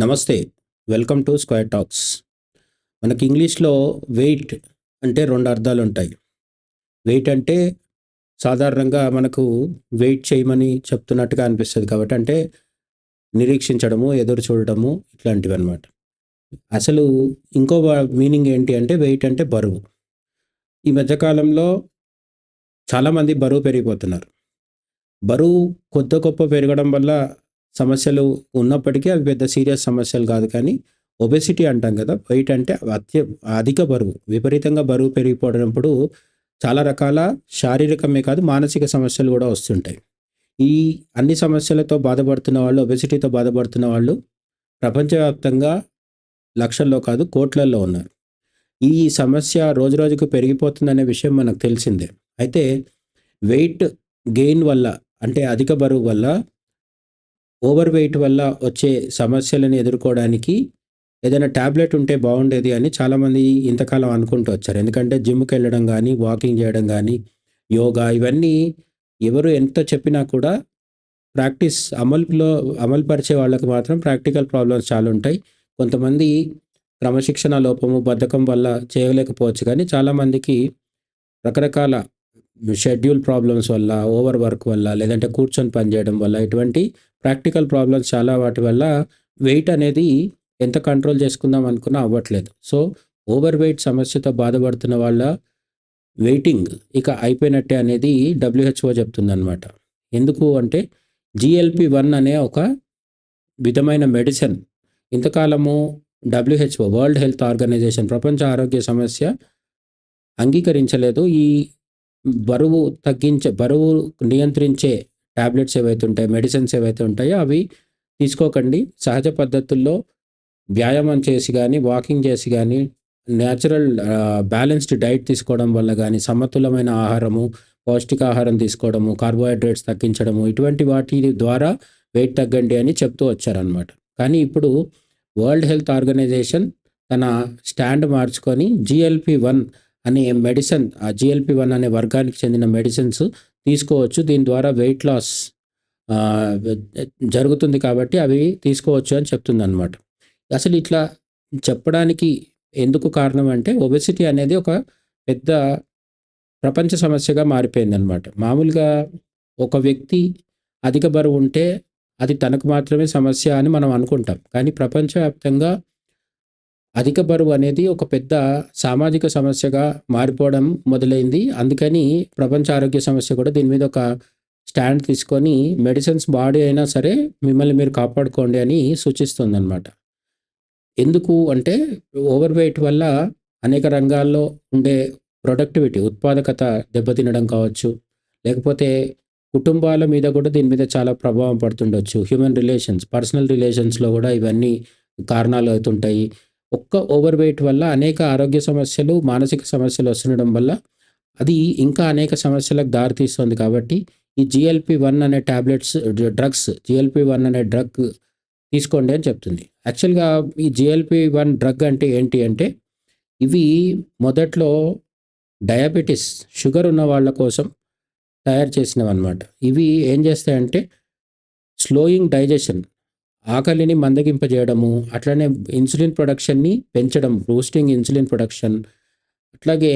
నమస్తే welcome to square talks. మనకి ఇంగ్లీష్లో వెయిట్ అంటే రెండు అర్థాలు ఉంటాయి. వెయిట్ అంటే సాధారణంగా మనకు వెయిట్ చేయమని చెప్తున్నట్టుగా అనిపిస్తుంది కాబట్టి అంటే నిరీక్షించడము ఎదురు చూడడము ఇట్లాంటివి అనమాట అసలు ఇంకో మీనింగ్ ఏంటి అంటే వెయిట్ అంటే బరువు. ఈ మధ్యకాలంలో చాలామంది బరువు పెరిగిపోతున్నారు. బరువు కొద్ది గొప్ప పెరగడం వల్ల సమస్యలు ఉన్నప్పటికీ అవి పెద్ద సీరియస్ సమస్యలు కాదు కానీ ఒబెసిటీ అంటాం కదా వెయిట్ అంటే అత్య అధిక బరువు విపరీతంగా బరువు పెరిగిపోయినప్పుడు చాలా రకాల శారీరకమే కాదు మానసిక సమస్యలు కూడా వస్తుంటాయి. ఈ అన్ని సమస్యలతో బాధపడుతున్న వాళ్ళు ఒబెసిటీతో బాధపడుతున్న వాళ్ళు ప్రపంచవ్యాప్తంగా లక్షల్లో కాదు కోట్లల్లో ఉన్నారు. ఈ సమస్య రోజు రోజుకు పెరిగిపోతుందనే విషయం మనకు తెలిసిందే. అయితే వెయిట్ గెయిన్ వల్ల అంటే అధిక బరువు వల్ల ఓవర్ వెయిట్ వల్ల వచ్చే సమస్యలను ఎదుర్కోవడానికి ఏదైనా ట్యాబ్లెట్ ఉంటే బాగుండేది అని చాలామంది ఇంతకాలం అనుకుంటూ వచ్చారు. ఎందుకంటే జిమ్కి వెళ్ళడం కానీ వాకింగ్ చేయడం కానీ యోగా ఇవన్నీ ఎవరు ఎంత చెప్పినా కూడా ప్రాక్టీస్ అమలులో అమలుపరిచే వాళ్ళకి మాత్రం ప్రాక్టికల్ ప్రాబ్లమ్స్ చాలా ఉంటాయి. కొంతమంది క్రమశిక్షణ లోపము బద్ధకం వల్ల చేయలేకపోవచ్చు. కానీ చాలామందికి రకరకాల షెడ్యూల్ ప్రాబ్లమ్స్ వల్ల ఓవర్ వర్క్ వల్ల లేదంటే కూర్చొని పనిచేయడం వల్ల ఇటువంటి ప్రాక్టికల్ ప్రాబ్లమ్స్ చాలా వాటి వల్ల వెయిట్ అనేది ఎంత కంట్రోల్ చేసుకుందాం అనుకున్నా అవ్వట్లేదు. సో ఓవర్ వెయిట్ సమస్యతో బాధపడుతున్న వాళ్ళ వెయిటింగ్ ఇక అయిపోయినట్టే అనేది డబ్ల్యూహెచ్ఓ చెప్తుందనమాట ఎందుకు అంటే జిఎల్పి వన్ అనే ఒక విధమైన మెడిసిన్. ఇంతకాలము డబ్ల్యూహెచ్ఓ వరల్డ్ హెల్త్ ఆర్గనైజేషన్ ప్రపంచ ఆరోగ్య సమస్య అంగీకరించలేదు. ఈ బరువు తగ్గించే బరువు నియంత్రించే ట్యాబ్లెట్స్ ఏవైతే ఉంటాయో మెడిసిన్స్ ఏవైతే ఉంటాయో అవి తీసుకోకండి. సహజ పద్ధతుల్లో వ్యాయామం చేసి కానీ వాకింగ్ చేసి కానీ న్యాచురల్ బ్యాలెన్స్డ్ డైట్ తీసుకోవడం వల్ల కానీ సమతులమైన ఆహారము పౌష్టికాహారం తీసుకోవడము కార్బోహైడ్రేట్స్ తగ్గించడము ఇటువంటి వాటి ద్వారా వెయిట్ తగ్గండి అని చెప్తూ వచ్చారనమాట కానీ ఇప్పుడు వరల్డ్ హెల్త్ ఆర్గనైజేషన్ తన స్టాండ్ మార్చుకొని జిఎల్పి వన్ అనే మెడిసిన్ ఆ జిఎల్పి వన్ అనే వర్గానికి చెందిన మెడిసిన్స్ తీసుకోవచ్చు. దీని ద్వారా వెయిట్ లాస్ జరుగుతుంది కాబట్టి అవి తీసుకోవచ్చు అని చెప్తుంది అనమాట అసలు ఇట్లా చెప్పడానికి ఎందుకు కారణం అంటే ఒబెసిటీ అనేది ఒక పెద్ద ప్రపంచ సమస్యగా మారిపోయిందనమాట మామూలుగా ఒక వ్యక్తి అధిక బరువు ఉంటే అది తనకు మాత్రమే సమస్య అని మనం అనుకుంటాం. కానీ ప్రపంచవ్యాప్తంగా అధిక బరువు అనేది ఒక పెద్ద సామాజిక సమస్యగా మారిపోవడం మొదలైంది. అందుకని ప్రపంచ ఆరోగ్య సమస్య కూడా దీని మీద ఒక స్టాండ్ తీసుకొని మెడిసిన్స్ బాడీ అయినా సరే మిమ్మల్ని మీరు కాపాడుకోండి అని సూచిస్తుంది అనమాట ఎందుకు అంటే ఓవర్ వెయిట్ వల్ల అనేక రంగాల్లో ఉండే ప్రొడక్టివిటీ ఉత్పాదకత దెబ్బతినడం కావచ్చు. లేకపోతే కుటుంబాల మీద కూడా దీని మీద చాలా ప్రభావం పడుతుండొచ్చు. హ్యూమన్ రిలేషన్స్ పర్సనల్ రిలేషన్స్లో కూడా ఇవన్నీ కారణాలు అవుతుంటాయి. ఒక్క ఓవర్ వెయిట్ వల్ల అనేక ఆరోగ్య సమస్యలు మానసిక సమస్యలు వస్తుండడం వల్ల అది ఇంకా అనేక సమస్యలకు దారితీస్తుంది కాబట్టి ఈ జిఎల్పి వన్ అనే ట్యాబ్లెట్స్ డ్రగ్స్ జిఎల్పి వన్ అనే డ్రగ్ తీసుకోండి అని చెప్తుంది. యాక్చువల్గా ఈ జిఎల్పి వన్ డ్రగ్ అంటే ఏంటి అంటే ఇవి మొదట్లో డయాబెటీస్ షుగర్ ఉన్న వాళ్ళ కోసం తయారు చేసినవి అనమాట ఇవి ఏం చేస్తాయంటే స్లోయింగ్ డైజెషన్ ఆకలిని మందగింపజేయడము అట్లనే ఇన్సులిన్ ప్రొడక్షన్ని పెంచడం బూస్టింగ్ ఇన్సులిన్ ప్రొడక్షన్ అట్లాగే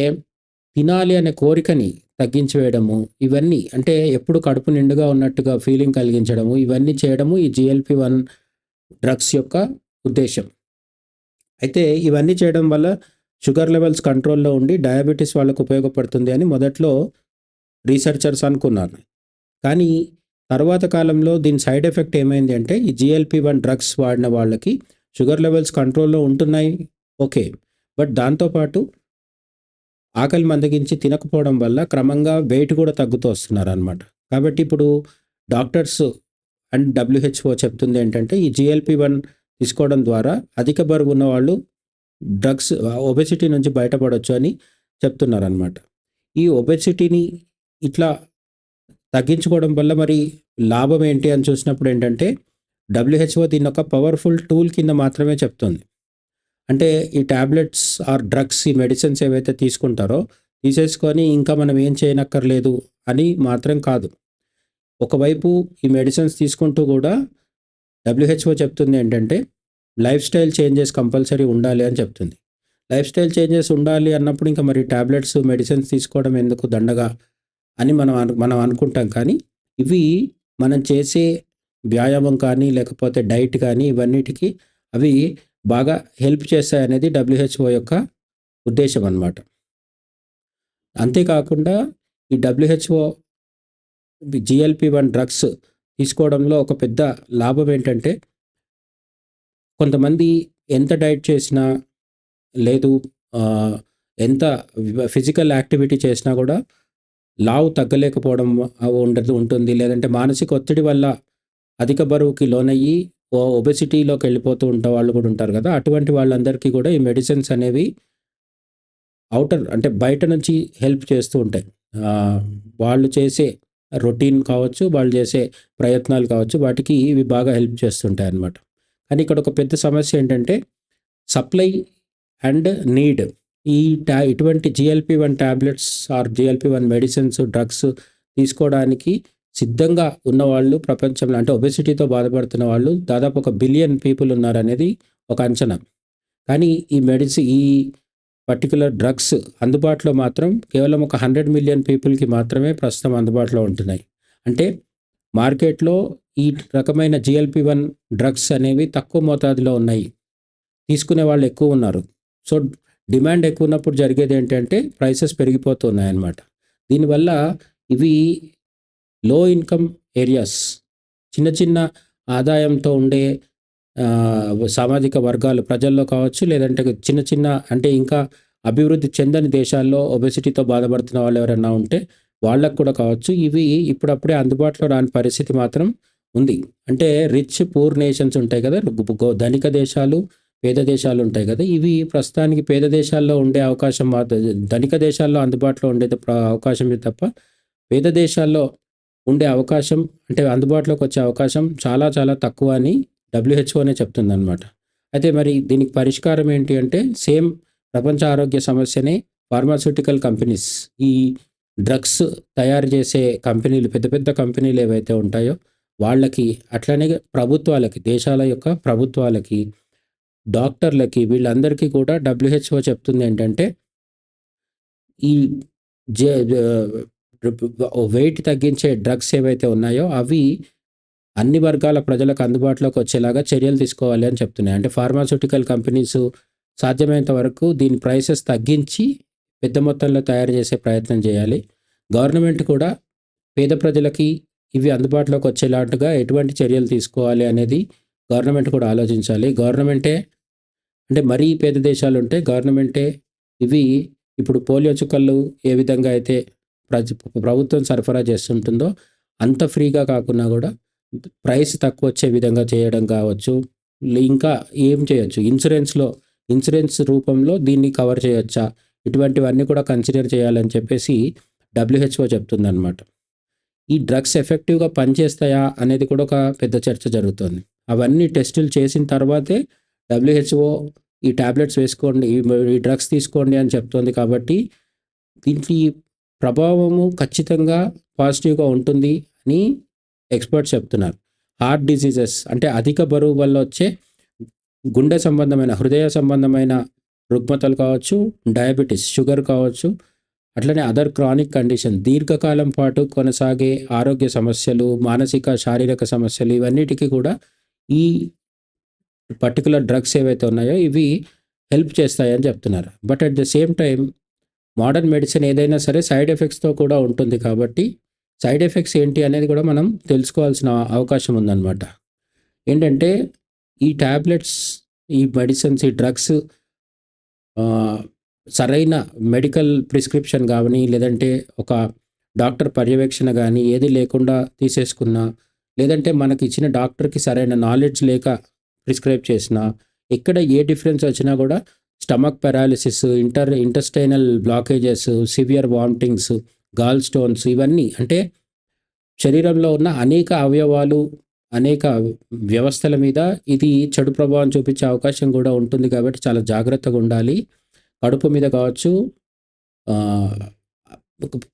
తినాలి అనే కోరికని తగ్గించి వేయడము ఇవన్నీ అంటే ఎప్పుడు కడుపు నిండుగా ఉన్నట్టుగా ఫీలింగ్ కలిగించడము ఇవన్నీ చేయడము ఈ జిఎల్పి వన్ డ్రగ్స్ యొక్క ఉద్దేశం అయితే ఇవన్నీ చేయడం వల్ల షుగర్ లెవెల్స్ కంట్రోల్లో ఉండి డయాబెటీస్ వాళ్ళకు ఉపయోగపడుతుంది అని మొదట్లో రీసెర్చర్స్ అనుకున్నారు. కానీ తర్వాత కాలంలో దీని సైడ్ ఎఫెక్ట్ ఏమైంది అంటే ఈ జిఎల్పి వన్ డ్రగ్స్ వాడిన వాళ్ళకి షుగర్ లెవెల్స్ కంట్రోల్లో ఉంటున్నాయి. ఓకే. బట్ దాంతోపాటు ఆకలి మందగించి తినకపోవడం వల్ల క్రమంగా వెయిట్ కూడా తగ్గుతూ వస్తున్నారు అనమాట కాబట్టి ఇప్పుడు డాక్టర్స్ అండ్ డబ్ల్యూహెచ్ఓ చెప్తుంది ఏంటంటే ఈ జిఎల్పి వన్ తీసుకోవడం ద్వారా అధిక బరువు ఉన్న వాళ్ళు డ్రగ్స్ ఒబెసిటీ నుంచి బయటపడవచ్చు అని చెప్తున్నారు అనమాట ఈ ఒబెసిటీని ఇట్లా తగ్గించుకోవడం వల్ల మరి లాభం ఏంటి అని చూసినప్పుడు ఏంటంటే డబ్ల్యూహెచ్ఓ దీన్ని ఒక పవర్ఫుల్ టూల్ కింద మాత్రమే చెప్తుంది. అంటే ఈ ట్యాబ్లెట్స్ ఆర్ డ్రగ్స్ ఈ మెడిసిన్స్ ఏవైతే తీసుకుంటారో తీసేసుకొని ఇంకా మనం ఏం చేయనక్కర్లేదు అని మాత్రం కాదు. ఒకవైపు ఈ మెడిసిన్స్ తీసుకుంటూ కూడా డబ్ల్యూహెచ్ఓ చెప్తుంది ఏంటంటే లైఫ్ స్టైల్ చేంజెస్ కంపల్సరీ ఉండాలి అని చెప్తుంది. లైఫ్ స్టైల్ చేంజెస్ ఉండాలి అన్నప్పుడు ఇంకా మరి ట్యాబ్లెట్స్ మెడిసిన్స్ తీసుకోవడం ఎందుకు దండగా? అని మనం మనం అనుకుంటాం. కానీ ఇవి మనం చేసే వ్యాయామం కానీ లేకపోతే డైట్ కానీ ఇవన్నిటికీ అవి బాగా హెల్ప్ చేస్తాయి అనేది డబ్ల్యూహెచ్ఓ యొక్క ఉద్దేశం అన్నమాట. అంతేకాకుండా ఈ డబ్ల్యూహెచ్ఓ జిఎల్పి వన్ డ్రగ్స్ తీసుకోవడంలో ఒక పెద్ద లాభం ఏంటంటే కొంతమంది ఎంత డైట్ చేసినా లేదు ఎంత ఫిజికల్ యాక్టివిటీ చేసినా కూడా లావు తగ్గలేకపోవడం ఉండదు ఉంటుంది. లేదంటే మానసిక ఒత్తిడి వల్ల అధిక బరువుకి లోనయ్యి ఓ ఒబెసిటీలోకి వెళ్ళిపోతూ ఉంటే వాళ్ళు కూడా ఉంటారు కదా. అటువంటి వాళ్ళందరికీ కూడా ఈ మెడిసిన్స్ అనేవి అవుటర్ అంటే బయట నుంచి హెల్ప్ చేస్తూ ఉంటాయి. వాళ్ళు చేసే రొటీన్ కావచ్చు వాళ్ళు చేసే ప్రయత్నాలు కావచ్చు వాటికి ఇవి బాగా హెల్ప్ చేస్తుంటాయి అన్నమాట. కానీ ఇక్కడ ఒక పెద్ద సమస్య ఏంటంటే సప్లై అండ్ నీడ్. ఈ టా ఇటువంటి GLP one tablets or GLP one medicines drugs తీసుకోవడానికి సిద్ధంగా ఉన్నవాళ్ళు ప్రపంచంలో అంటే ఒబెసిటీతో బాధపడుతున్న వాళ్ళు దాదాపు ఒక బిలియన్ పీపుల్ ఉన్నారనేది ఒక అంచనా. కానీ ఈ మెడిసిన్ ఈ పర్టికులర్ డ్రగ్స్ అందుబాటులో మాత్రం కేవలం ఒక హండ్రెడ్ మిలియన్ పీపుల్కి మాత్రమే ప్రస్తుతం అందుబాటులో ఉంటున్నాయి. అంటే మార్కెట్లో ఈ రకమైన జిఎల్పి వన్ డ్రగ్స్ అనేవి తక్కువ మోతాదులో ఉన్నాయి. తీసుకునే వాళ్ళు ఎక్కువ ఉన్నారు. సో డిమాండ్ ఎక్కువ ఉన్నప్పుడు జరిగేది ఏంటంటే ప్రైసెస్ పెరిగిపోతున్నాయి అన్నమాట దీనివల్ల ఇవి లో ఇన్కమ్ ఏరియాస్ చిన్న చిన్న ఆదాయంతో ఉండే సామాజిక వర్గాలు ప్రజల్లో కావచ్చు లేదంటే చిన్న చిన్న అంటే ఇంకా అభివృద్ధి చెందని దేశాల్లో ఒబెసిటీతో బాధపడుతున్న వాళ్ళు ఎవరైనా ఉంటే వాళ్ళకు కూడా కావచ్చు. ఇవి ఇప్పుడప్పుడే అందుబాటులో రాని పరిస్థితి మాత్రం ఉంది. అంటే రిచ్ పూర్ నేషన్స్ ఉంటాయి కదా ధనిక దేశాలు పేద దేశాలు ఉంటాయి కదా. ఇవి ప్రస్తుతానికి పేద దేశాల్లో ఉండే అవకాశం మాత్రం ధనిక దేశాల్లో అందుబాటులో ఉండే అవకాశమే తప్ప పేద దేశాల్లో ఉండే అవకాశం అంటే అందుబాటులోకి వచ్చే అవకాశం చాలా చాలా తక్కువ అని డబ్ల్యూహెచ్ఓనే చెప్తుంది అనమాట అయితే మరి దీనికి పరిష్కారం ఏంటి అంటే సేమ్ ప్రపంచ ఆరోగ్య సమస్యనే ఫార్మాస్యూటికల్ కంపెనీస్ ఈ డ్రగ్స్ తయారు చేసే కంపెనీలు పెద్ద పెద్ద కంపెనీలు ఏవైతే ఉంటాయో వాళ్ళకి అట్లనే ప్రభుత్వాలకి దేశాల యొక్క ప్రభుత్వాలకి డాక్టర్లకి వీళ్ళందరికీ కూడా డబ్ల్యూహెచ్ఓ చెప్తుంది ఏంటంటే ఈ జే వెయిట్ తగ్గించే డ్రగ్స్ ఏవైతే ఉన్నాయో అవి అన్ని వర్గాల ప్రజలకు అందుబాటులోకి వచ్చేలాగా చర్యలు తీసుకోవాలి అని చెప్తున్నాయి. అంటే ఫార్మాస్యూటికల్ కంపెనీస్ సాధ్యమైనంత వరకు దీని ప్రైసెస్ తగ్గించి పెద్ద మొత్తంలో తయారు చేసే ప్రయత్నం చేయాలి. గవర్నమెంట్ కూడా పేద ప్రజలకి ఇవి అందుబాటులోకి వచ్చేలాంటిగా ఎటువంటి చర్యలు తీసుకోవాలి అనేది గవర్నమెంట్ కూడా ఆలోచించాలి. గవర్నమెంటే అంటే మరీ పేద దేశాలు ఉంటే గవర్నమెంటే ఇవి ఇప్పుడు పోలియో చుక్కలు ఏ విధంగా అయితే ప్రజ ప్రభుత్వం సరఫరా చేస్తుంటుందో అంత ఫ్రీగా కాకుండా కూడా ప్రైస్ తక్కువ వచ్చే విధంగా చేయడం కావచ్చు. ఇంకా ఏం చేయొచ్చు? ఇన్సూరెన్స్లో ఇన్సూరెన్స్ రూపంలో దీన్ని కవర్ చేయొచ్చా? ఇటువంటివన్నీ కూడా కన్సిడర్ చేయాలని చెప్పేసి డబ్ల్యూహెచ్ఓ చెప్తుందన్నమాట. ఈ డ్రగ్స్ ఎఫెక్టివ్గా పనిచేస్తాయా అనేది కూడా ఒక పెద్ద చర్చ జరుగుతుంది. అవన్నీ టెస్టులు చేసిన తర్వాతే డబ్ల్యూహెచ్ఓ ఈ టాబ్లెట్స్ వేసుకోండి ఈ డ్రగ్స్ తీసుకోండి అని చెప్తోంది కాబట్టి దీనికి ప్రభావము ఖచ్చితంగా పాజిటివ్గా ఉంటుంది అని ఎక్స్పర్ట్స్ చెప్తున్నారు. హార్ట్ డిసీజెస్ అంటే అధిక బరువు వల్ల వచ్చే గుండె సంబంధమైన హృదయ సంబంధమైన రుగ్మతలు కావచ్చు డయాబెటీస్ షుగర్ కావచ్చు అట్లనే అదర్ క్రానిక్ కండిషన్ దీర్ఘకాలం పాటు కొనసాగే ఆరోగ్య సమస్యలు మానసిక శారీరక సమస్యలు ఇవన్నిటికీ కూడా ఈ పర్టికులర్ డ్రగ్స్ ఏవైతే ఉన్నాయో ఇవి హెల్ప్ చేస్తాయని చెప్తున్నారు. But at the same time modern medicine ఏదైనా సరే సైడ్ ఎఫెక్ట్స్తో కూడా ఉంటుంది కాబట్టి సైడ్ ఎఫెక్ట్స్ ఏంటి అనేది కూడా మనం తెలుసుకోవాల్సిన అవకాశం ఉందన్నమాట. ఏంటంటే ఈ ట్యాబ్లెట్స్ ఈ మెడిసిన్స్ ఈ డ్రగ్స్ సరైన మెడికల్ ప్రిస్క్రిప్షన్ కానీ లేదంటే ఒక డాక్టర్ పర్యవేక్షణ కానీ ఏది లేకుండా తీసేసుకున్నా లేదంటే మనకి ఇచ్చిన డాక్టర్కి సరైన నాలెడ్జ్ లేక ప్రిస్క్రైబ్ చేసినా ఎక్కడ ఏ డిఫరెన్స్ వచ్చినా కూడా stomach paralysis inter intestinal blockages severe vomitings gall stones ఇవన్నీ అంటే శరీరంలో ఉన్న అనేక అవయవాలు అనేక వ్యవస్థల మీద ఇది చెడు ప్రభావం చూపించే అవకాశం కూడా ఉంటుంది కాబట్టి చాలా జాగ్రత్తగా ఉండాలి. కడుపు మీద కావచ్చు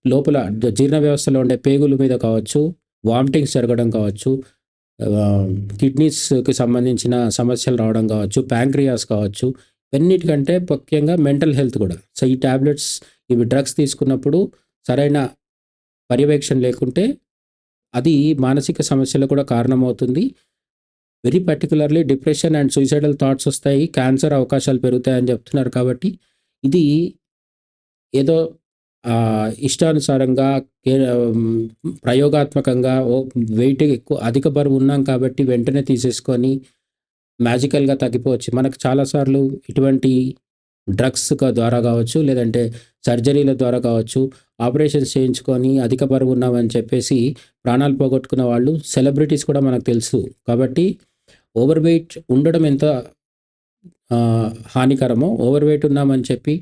లోపల జీర్ణ వ్యవస్థలో ఉండే పేగుల మీద కావచ్చు వామిటింగ్స్ జరగడం కావచ్చు కిడ్నీస్కి సంబంధించిన సమస్యలు రావడం కావచ్చు ప్యాంక్రియాస్ కావచ్చు ఇవన్నిటికంటే ముఖ్యంగా మెంటల్ హెల్త్ కూడా. సో ఈ ట్యాబ్లెట్స్ ఇవి డ్రగ్స్ తీసుకున్నప్పుడు సరైన పర్యవేక్షణ లేకుంటే అది మానసిక సమస్యలు కూడా కారణమవుతుంది. Very particularly depression and suicidal thoughts వస్తాయి. క్యాన్సర్ అవకాశాలు పెరుగుతాయని చెప్తున్నారు కాబట్టి ఇది ఏదో ఇష్టానుసారంగా ప్రయోగాత్మకంగా వెయిట్ ఎక్కువ అధిక బరువు ఉన్నాం కాబట్టి వెంటనే తీసేసుకొని మ్యాజికల్గా తగ్గిపోవచ్చు. మనకు చాలాసార్లు ఇటువంటి డ్రగ్స్ ద్వారా కావచ్చు లేదంటే సర్జరీల ద్వారా కావచ్చు ఆపరేషన్స్ చేయించుకొని అధిక బరువు ఉన్నామని చెప్పేసి ప్రాణాలు పోగొట్టుకున్న వాళ్ళు సెలబ్రిటీస్ కూడా మనకు తెలుసు. కాబట్టి ఓవర్ వెయిట్ ఉండడం ఎంత హానికరమో ఓవర్ వెయిట్ ఉన్నామని చెప్పి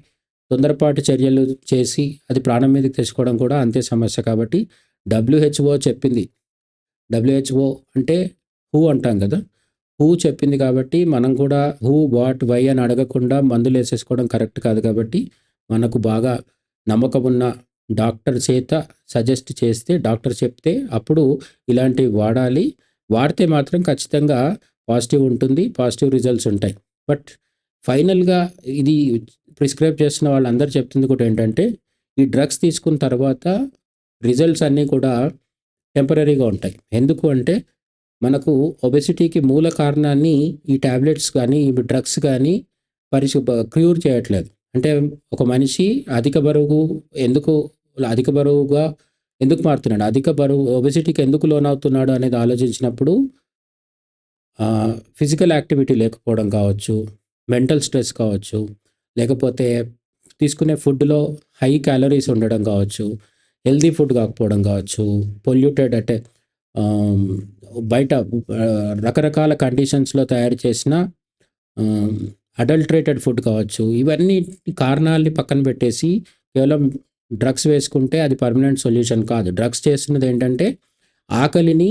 తొందరపాటు చర్యలు చేసి అది ప్రాణం మీదకి తెచ్చుకోవడం కూడా అంతే సమస్య. కాబట్టి డబ్ల్యూహెచ్ఓ చెప్పింది. డబ్ల్యూహెచ్ఓ అంటే హూ అంటాం కదా. హూ చెప్పింది కాబట్టి మనం కూడా హూ వాట్ వై అని అడగకుండా మందులు వేసేసుకోవడం కరెక్ట్ కాదు కాబట్టి మనకు బాగా నమ్మకం ఉన్న డాక్టర్ చేత సజెస్ట్ చేస్తే డాక్టర్ చెప్తే అప్పుడు ఇలాంటివి వాడాలి. వాడితే మాత్రం ఖచ్చితంగా పాజిటివ్ ఉంటుంది పాజిటివ్ రిజల్ట్స్ ఉంటాయి. బట్ ఫైనల్గా ఇది ప్రిస్క్రైబ్ చేస్తున్న వాళ్ళందరూ చెప్తుంది కూడా ఏంటంటే ఈ డ్రగ్స్ తీసుకున్న తర్వాత రిజల్ట్స్ అన్నీ కూడా టెంపరీగా ఉంటాయి. ఎందుకు అంటే మనకు ఒబెసిటీకి మూల కారణాన్ని ఈ ట్యాబ్లెట్స్ కానీ ఈ డ్రగ్స్ కానీ పరిశు క్యూర్ చేయట్లేదు. అంటే ఒక మనిషి అధిక బరువు ఎందుకు అధిక బరువుగా ఎందుకు మారుతున్నాడు? అధిక బరువు ఒబెసిటీకి ఎందుకు లోనవుతున్నాడు అనేది ఆలోచించినప్పుడు ఫిజికల్ యాక్టివిటీ లేకపోవడం కావచ్చు మెంటల్ స్ట్రెస్ కావచ్చు లేకపోతే తీసుకునే ఫుడ్లో హై క్యాలరీస్ ఉండడం కావచ్చు హెల్దీ ఫుడ్ కాకపోవడం కావచ్చు పొల్యూటెడ్ అంటే బయట రకరకాల కండిషన్స్లో తయారు చేసిన అడల్ట్రేటెడ్ ఫుడ్ కావచ్చు. ఇవన్నీ కారణాలని పక్కన పెట్టేసి కేవలం డ్రగ్స్ వేసుకుంటే అది పర్మనెంట్ సొల్యూషన్ కాదు. డ్రగ్స్ చేస్తున్నది ఏంటంటే ఆకలిని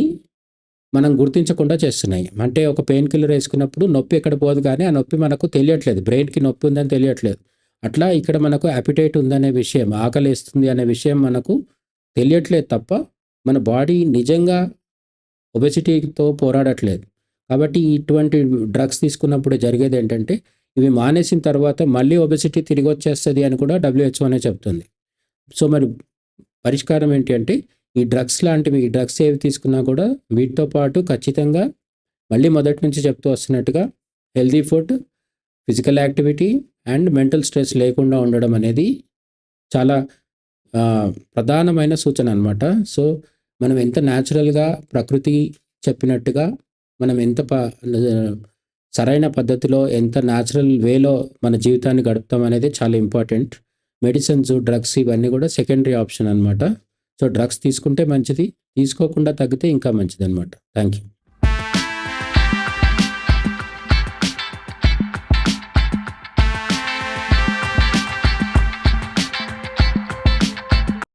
మనం గుర్తించకుండా చేస్తున్నాయి. అంటే ఒక పెయిన్ కిల్లర్ వేసుకున్నప్పుడు నొప్పి ఎక్కడ పోదు కానీ ఆ నొప్పి మనకు తెలియట్లేదు. బ్రెయిన్కి నొప్పి ఉందని తెలియట్లేదు. అట్లా ఇక్కడ మనకు అపిటైట్ ఉందనే విషయం ఆకలి వేస్తుంది అనే విషయం మనకు తెలియట్లేదు తప్ప మన బాడీ నిజంగా ఒబెసిటీతో పోరాడట్లేదు. కాబట్టి ఇటువంటి డ్రగ్స్ తీసుకున్నప్పుడు జరిగేది ఏంటంటే ఇవి మానేసిన తర్వాత మళ్ళీ ఒబెసిటీ తిరిగి వచ్చేస్తుంది అని కూడా డబ్ల్యూహెచ్ఓ అనే చెప్తుంది. సో మరి పరిష్కారం ఏంటి అంటే ఈ డ్రగ్స్ లాంటివి ఈ డ్రగ్స్ ఏవి తీసుకున్నా కూడా వీటితో పాటు ఖచ్చితంగా మళ్ళీ మొదటి నుంచి చెప్తూ వస్తున్నట్టుగా healthy food physical activity and mental stress లేకుండా ఉండడం అనేది చాలా ప్రధానమైన సూచన అనమాట సో మనం ఎంత న్యాచురల్గా ప్రకృతి చెప్పినట్టుగా మనం ఎంత ప సరైన పద్ధతిలో ఎంత న్యాచురల్ వేలో మన జీవితాన్ని గడుపుతాం అనేది చాలా ఇంపార్టెంట్ మెడిసిన్స్ డ్రగ్స్ ఇవన్నీ కూడా సెకండరీ ఆప్షన్ అనమాట సో డ్రగ్స్ తీసుకుంటే మంచిది తీసుకోకుండా తగ్గితే ఇంకా మంచిది అనమాట థ్యాంక్ యూ